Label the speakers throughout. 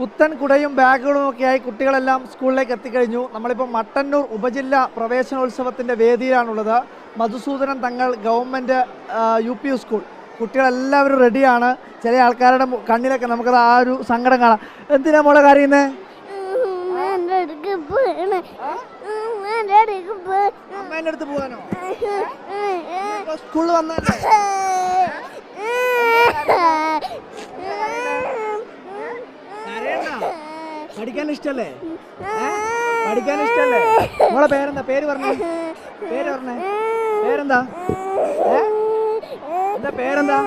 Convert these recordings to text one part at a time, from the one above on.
Speaker 1: പുത്തൻ കുടയും ബാഗുകളും ഒക്കെയായി കുട്ടികളെല്ലാം സ്കൂളിലേക്ക് എത്തിക്കഴിഞ്ഞു നമ്മളിപ്പോൾ മട്ടന്നൂർ ഉപജില്ല പ്രവേശനോത്സവത്തിന്റെ വേദിയിലാണുള്ളത് മധുസൂദനൻ തങ്ങൾ ഗവൺമെന്റ് യു പി സ്കൂൾ കുട്ടികളെല്ലാവരും റെഡിയാണ് ചില ആൾക്കാരുടെ കണ്ണിലൊക്കെ നമുക്കത് ആ ഒരു സങ്കടം കാണാം എന്തിനാ മോളെ കാര്യം അടുത്ത് പോകാനോ സ്കൂളിൽ വന്നല്ലേ പഠിക്കാൻ ഇഷ്ടല്ലേ? പഠിക്കാൻ ഇഷ്ടല്ലേ മോളെ പേരെന്താ? പേര് പറഞ്ഞേ. പേര് പറഞ്ഞേ. പേരെന്താ? എന്താ പേരെന്താ?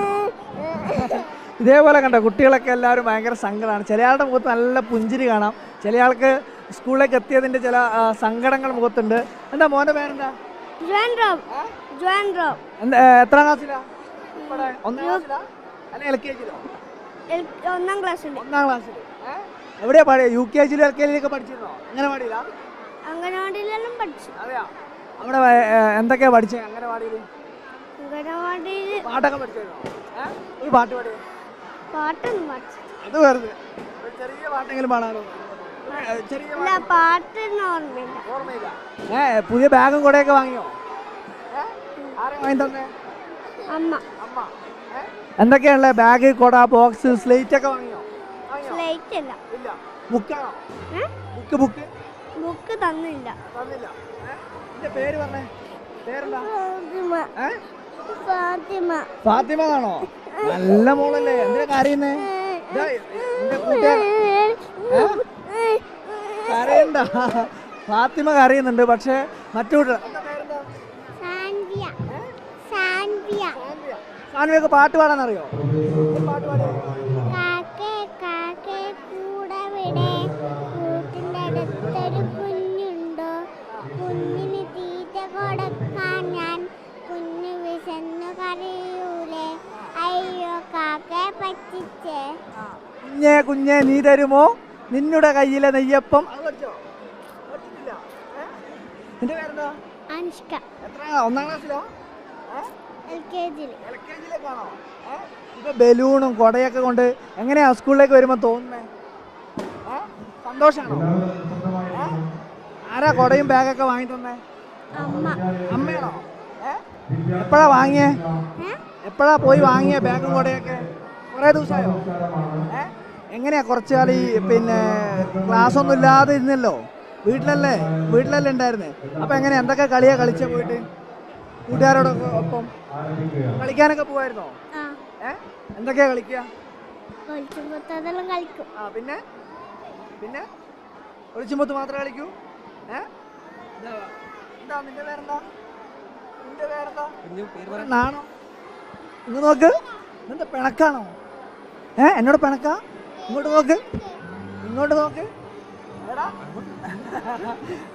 Speaker 1: ഇതേപോലെ കണ്ട കുട്ടികളൊക്കെ എല്ലാവരും ഭയങ്കര സങ്കടമാണ് ചില ആളുടെ മുഖത്ത് നല്ല പുഞ്ചിരി കാണാം. ചില ആൾക്ക് സ്കൂളിലേക്ക് എത്തിയതിന്റെ ചില സങ്കടങ്ങൾ മുഖത്തുണ്ട്. എന്താ മോന്റെ പേരെന്താ? എത്ര ക്ലാസ്സിലാ? ഒന്നാം ക്ലാസ്സിലാ? അല്ലെ എൽ കെ ജിയിലോ
Speaker 2: ഒന്നാം ക്ലാസ്സിൽ
Speaker 1: ഒന്നാം ക്ലാസ്സിൽ എവിടെയാ പാടിയ യു കെ ജിയിലും എൽ കെ ജിയിലൊക്കെ പഠിച്ചിരുന്നോ? അങ്ങനെ പാടിയില്ല?
Speaker 2: അംഗനവാടിയിലെല്ലാം പഠിച്ചു.
Speaker 1: അതെയാ? അവിടെ എന്തൊക്കെയാ പഠിച്ചേ അങ്ങനെ പാടിയത്
Speaker 2: അംഗനവാടിയിൽ
Speaker 1: പാട്ടൊക്കെ പഠിച്ചിരുന്നോ? ഒരു പാട്ട് പാടി
Speaker 2: പാട്ടൊന്നും പഠിച്ചു
Speaker 1: അത് വെറുതെ. ചെറിയ പാട്ടെങ്കിലും പാടാനോ? ഏ,
Speaker 2: ഇല്ല
Speaker 1: പുതിയ ബാഗും കൊടയൊക്കെ വാങ്ങിയോ? എന്തൊക്കെയാണല്ലേ ബാഗ് കൊട ബോക്സ് സ്ലേറ്റ് ഒക്കെ വാങ്ങിയോ?
Speaker 2: സ്ലേറ്റ് അല്ല.
Speaker 1: ഇല്ല ബുക്കാണോ? Book book?
Speaker 2: ബുക്ക് തന്നില്ല.
Speaker 1: തന്നില്ല? നിന്റെ പേര് പറഞ്ഞേ. പേരെന്താ?
Speaker 2: ഫാത്തിമ? ഫാത്തിമ.
Speaker 1: എന്നാണോ നല്ല മോളല്ലേ. എന്തിനാ കരയുന്നേ? കരയണ്ട. ഫാത്തിമ കരയുന്നുണ്ട് പക്ഷെ മറ്റു കുട്ടികൾ
Speaker 2: സാൻവിയ. സാൻവിയ.
Speaker 1: സാനുവൊക്കെ പാട്ട് പാടാൻ അറിയോ പാട്ട് പാടിയോ?
Speaker 2: കുഞ്ഞേ
Speaker 1: കുഞ്ഞേ നീ തരുമോ? നിന്നുടെ കയ്യിലെ നെയ്യപ്പം? നിന്റെ പേരെന്താ?
Speaker 2: അനുഷ്ക.
Speaker 1: ഒന്നാം ക്ലാസ്സിലോ?
Speaker 2: എൽ കെ ജിയിൽ
Speaker 1: എൽ കെ ജിയിലേക്കാണോ ഇപ്പൊ ബലൂണും കൊടയൊക്കെ കൊണ്ട് എങ്ങനെയാ സ്കൂളിലേക്ക് വരുമ്പോ തോന്നുന്നേ? സന്തോഷാണോ? ആരാ കൊടയും ബാഗൊക്കെ വാങ്ങി തന്നേ?
Speaker 2: അമ്മ.
Speaker 1: അമ്മയാണോ? എപ്പോഴാ വാങ്ങിയേ? എപ്പോഴാ പോയി വാങ്ങിയ ബാഗും കൊടയൊക്കെ? കുറേ ദിവസമായോ? ഏ? എങ്ങനെയാ കുറച്ച് കാലം ഈ പിന്നെ ക്ലാസ് ഒന്നും ഇല്ലാതെ ഇരുന്നല്ലോ? വീട്ടിലല്ലേ? വീട്ടിലല്ലേ ഉണ്ടായിരുന്നേ? അപ്പൊ എങ്ങനെ എന്തൊക്കെ കളിയാ കളിച്ച പോയിട്ട്? കൂട്ടുകാരോടൊക്കെ ഒപ്പം? കളിക്കാനൊക്കെ പോവായിരുന്നോ?
Speaker 2: ആ.
Speaker 1: ഏ? എന്തൊക്കെയാ കളിക്കുക? ആ പിന്നെ? പിന്നെ? ഒളിച്ചുമ്പത്ത് മാത്രമേ കളിക്കൂ? ഏ? ഇതാ, എന്താ നിന്റെ പേരെന്താ? നിന്റെ പേരെന്താ? നാണോ? ഇങ്ങ് നോക്ക്. നിന്റെ പിണക്കാണോ? ഏ എന്നോട് പിണക്ക? ഇങ്ങോട്ട് നോക്ക്. ഇങ്ങോട്ട് നോക്ക്.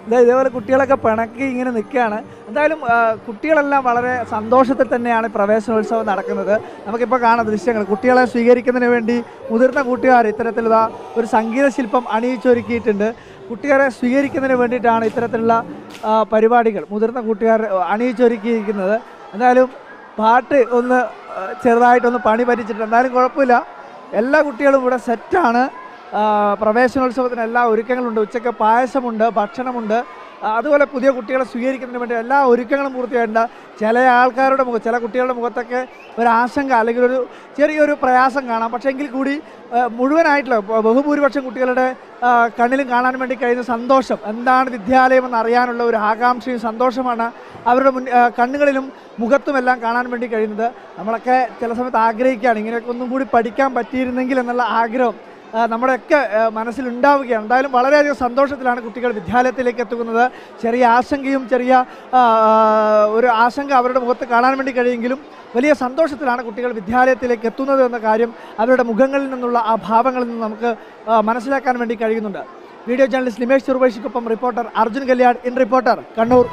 Speaker 1: ഇതേപോലെ കുട്ടികളൊക്കെ പിണക്കി ഇങ്ങനെ നിൽക്കുകയാണ് എന്തായാലും കുട്ടികളെല്ലാം വളരെ സന്തോഷത്തിൽ തന്നെയാണ് പ്രവേശനോത്സവം നടക്കുന്നത്. നമുക്കിപ്പോൾ കാണാം ദൃശ്യങ്ങൾ. കുട്ടികളെ സ്വീകരിക്കുന്നതിന് വേണ്ടി മുതിർന്ന കൂട്ടുകാർ ഇത്തരത്തിലുള്ള ഒരു സംഗീത ശില്പം അണിയിച്ചൊരുക്കിയിട്ടുണ്ട്. കുട്ടികളെ സ്വീകരിക്കുന്നതിന് വേണ്ടിയിട്ടാണ് ഇത്തരത്തിലുള്ള പരിപാടികൾ മുതിർന്ന കൂട്ടുകാർ അണിയിച്ചൊരുക്കിയിരിക്കുന്നത്. എന്തായാലും പാട്ട് ഒന്ന് ചെറുതായിട്ടൊന്ന് പണി പറ്റിച്ചിട്ടുണ്ട്. എന്തായാലും കുഴപ്പമില്ല. എല്ലാ കുട്ടികളും ഇവിടെ സെറ്റാണ് പ്രവേശനോത്സവത്തിന് എല്ലാ ഒരുക്കങ്ങളുണ്ട്. ഉച്ചയ്ക്ക് പായസമുണ്ട് ഭക്ഷണമുണ്ട്. അതുപോലെ പുതിയ കുട്ടികളെ സ്വീകരിക്കുന്നതിന് വേണ്ടി എല്ലാ ഒരുക്കങ്ങളും പൂർത്തിയായിട്ടുണ്ട്. ചില ആൾക്കാരുടെ മുഖം ചില കുട്ടികളുടെ മുഖത്തൊക്കെ ഒരു ആശങ്ക അല്ലെങ്കിൽ ഒരു ചെറിയൊരു പ്രയാസം കാണാം. പക്ഷേ എങ്കിൽ കൂടി മുഴുവനായിട്ടുള്ള ബഹുഭൂരിപക്ഷം കുട്ടികളുടെ കണ്ണിലും കാണാൻ വേണ്ടി കഴിയുന്ന സന്തോഷം. എന്താണ് വിദ്യാലയം എന്ന് അറിയാനുള്ള ഒരു ആകാംക്ഷയും സന്തോഷമാണ് അവരുടെ ആ, കണ്ണുകളിലും മുഖത്തുമെല്ലാം കാണാൻ വേണ്ടി കഴിയുന്നത്. നമ്മളൊക്കെ ചില സമയത്ത് ആഗ്രഹിക്കുകയാണ്. ഇങ്ങനെയൊക്കെ ഒന്നും കൂടി പഠിക്കാൻ പറ്റിയിരുന്നെങ്കിൽ എന്നുള്ള ആഗ്രഹം നമ്മുടെയൊക്കെ മനസ്സിലുണ്ടാവുകയാണ്. എന്തായാലും വളരെയധികം സന്തോഷത്തിലാണ് കുട്ടികൾ വിദ്യാലയത്തിലേക്ക് എത്തുന്നത്. ചെറിയ ആശങ്കയും ചെറിയ ഒരു ആശങ്ക അവരുടെ മുഖത്ത് കാണാൻ വേണ്ടി കഴിയുമെങ്കിലും വലിയ സന്തോഷത്തിലാണ് കുട്ടികൾ വിദ്യാലയത്തിലേക്ക് എത്തുന്നത് എന്ന കാര്യം അവരുടെ മുഖങ്ങളിൽ നിന്നുള്ള ആ ഭാവങ്ങളിൽ നിന്ന് നമുക്ക് മനസ്സിലാക്കാൻ വേണ്ടി കഴിയുന്നുണ്ട്. Video journalist Nimesh ചെറുപേഷിക്കൊപ്പം reporter Arjun Kalyan in reporter Kannur.